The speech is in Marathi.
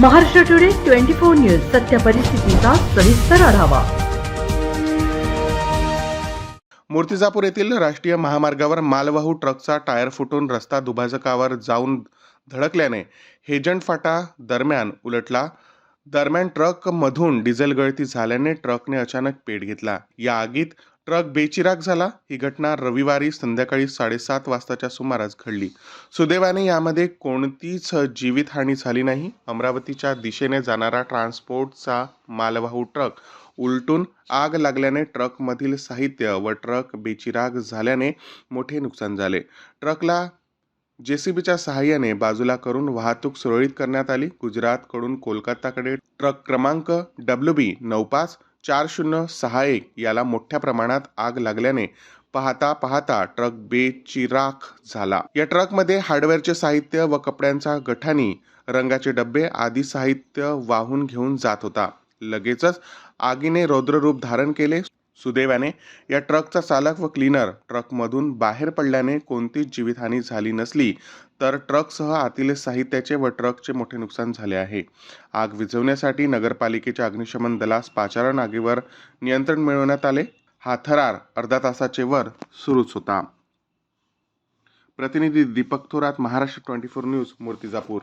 Maharashtra today twenty four news सत्य परिस्थितीचा सविस्तर आढावा. मूर्तिजापूर येथील राष्ट्रीय महामार्गावर मालवाहू ट्रकचा टायर फुटून रस्ता दुभाजकावर जाऊन धडकल्याने हेजंट फाटा दरम्यान उलटला. दरम्यान ट्रकमधून डिझेल गळती झाल्याने ट्रकने अचानक पेट घेतला. या आगीत ट्रक बेचिराग झाला. ही घटना रविवारी संध्याकाळी साडेसात वाजताच्या सुमारास घडली. सुदैवाने यामध्ये कोणतीच जीवितहानी झाली नाही. अमरावतीच्या दिशेने जाणारा ट्रान्सपोर्टचा मालवाहू ट्रक उलटून आग लागल्याने ट्रकमधील साहित्य व ट्रक बेचिराग झाल्याने मोठे नुकसान झाले. ट्रकला जेसीबीच्या सहाय्याने बाजूला करून वाहतूक सुरळीत करण्यात आली. गुजरातकडून कोलकाताकडे ट्रक क्रमांक डब्ल्यू बी नऊ पाच चार शून्य सहा एक याला मोठ्या प्रमाणात आग लागल्याने पाहता पाहता ट्रक बेचिराख झाला. या ट्रकमध्ये हार्डवेअरचे साहित्य व कपड्यांचा गठाणी रंगाचे डब्बे आदी साहित्य वाहून घेऊन जात होता. लगेचच आगीने रौद्ररूप धारण केले. सुदैवाने या ट्रकचा चालक व क्लीनर ट्रकमधून बाहेर पडल्याने कोणतीच जीवितहानी झाली नसली तर ट्रकसह आतील साहित्याचे व ट्रकचे मोठे नुकसान झाले आहे. आग विझवण्यासाठी नगरपालिकेच्या अग्निशमन दलास पाचारण आगीवर नियंत्रण मिळवण्यात आले. हा थरार अर्धा तासाचे वर सुरूच होता. प्रतिनिधी Deepak Thorat Maharashtra twenty four news Murtijapur.